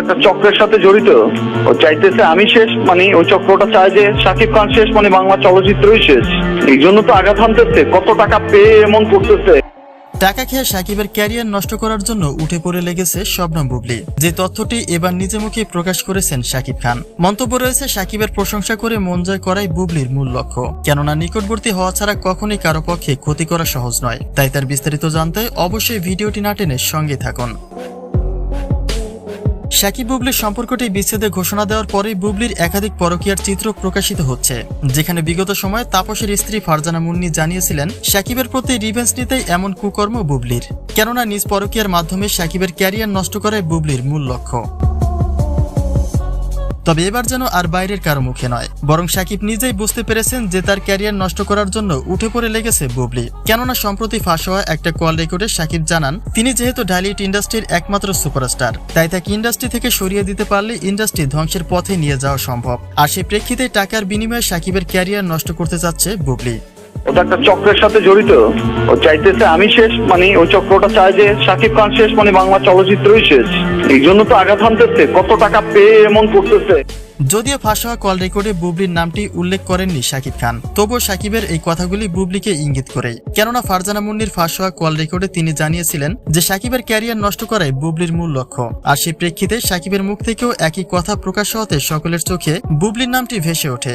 একটা চক্রের সাথে জড়িত। ও চাইতেছে আমি শেষ মানে ওই চক্রটা চায় যে খান শেষ মানে বাংলা চলচ্চিত্রই শেষ। এই জন্য তো আঘাত হানতেছে, কত টাকা পেয়ে এমন করতেছে। টাকা খেয়ে সাকিবের ক্যারিয়ার নষ্ট করার জন্য উঠে পড়ে লেগেছে শবনম বুবলি। যে তথ্যটি এবার নিজে মুখে প্রকাশ করেছেন সাকিব খান। মন্তব্য রয়েছে সাকিবের প্রশংসা করে মন জয় করাই বুবলির মূল লক্ষ্য। কেননা নিকটবর্তী হওয়া ছাড়া কখনোই কারও পক্ষে ক্ষতি করা সহজ নয়। তাই তার বিস্তারিত জানতে অবশ্যই ভিডিওটি না টেনে সঙ্গে থাকুন। সাকিব বুবলির সম্পর্কটি বিচ্ছেদে ঘোষণা দেওয়ার পরেই বুবলির একাধিক পরকীয়ার চিত্র প্রকাশিত হচ্ছে, যেখানে বিগত সময়ে তাপসের স্ত্রী ফারজানা মুন্নি জানিয়েছিলেন, শাকিবের প্রতি রিভেন্স নিতেই এমন কুকর্ম বুবলির। কেননা নিজ পরকীয়ার মাধ্যমে শাকিবের ক্যারিয়ার নষ্ট করে বুবলির মূল লক্ষ্য। তবে এবার যেন আর বাইরের কারও মুখে নয়। বরং সাকিব নিজেই বুঝতে পেরেছেন যে তার ক্যারিয়ার নষ্ট করার জন্য উঠে পড়ে লেগেছে বুবলি। কেননা সম্প্রতি ফাঁস হওয়া একটা কল রেকর্ডে সাকিব জানান, তিনি যেহেতু ঢালিউড ইন্ডাস্ট্রির একমাত্র সুপারস্টার, তাই তাকে ইন্ডাস্ট্রি থেকে সরিয়ে দিতে পারলে ইন্ডাস্ট্রি ধ্বংসের পথে নিয়ে যাওয়া সম্ভব। আর সেই প্রেক্ষিতে টাকার বিনিময়ে সাকিবের ক্যারিয়ার নষ্ট করতে চাচ্ছে বুবলি। ওটা একটা চক্রের সাথে জড়িত। ও চাইতেছে আমি শেষ মানে ওই চক্রটা চায় যে শাকিব খান শেষ মানে বাংলা চলচ্চিত্রই শেষ। এই জন্য তো আঘাত হানতেছে, কত টাকা পেয়ে এমন করতেছে। যদিও ফাঁস হওয়া কল রেকর্ডে বুবলির নামটি উল্লেখ করেননি শাকিব খান, তবুও সাকিবের এই কথাগুলি বুবলিকে ইঙ্গিত করেই। কেননা ফারজানা মুন্নির ফাঁস হওয়া কল রেকর্ডে তিনি জানিয়েছিলেন যে সাকিবের ক্যারিয়ার নষ্ট করাই বুবলির মূল লক্ষ্য। আর সেই প্রেক্ষিতে সাকিবের মুখ থেকেও একই কথা প্রকাশ হতে সকলের চোখে বুবলির নামটি ভেসে ওঠে।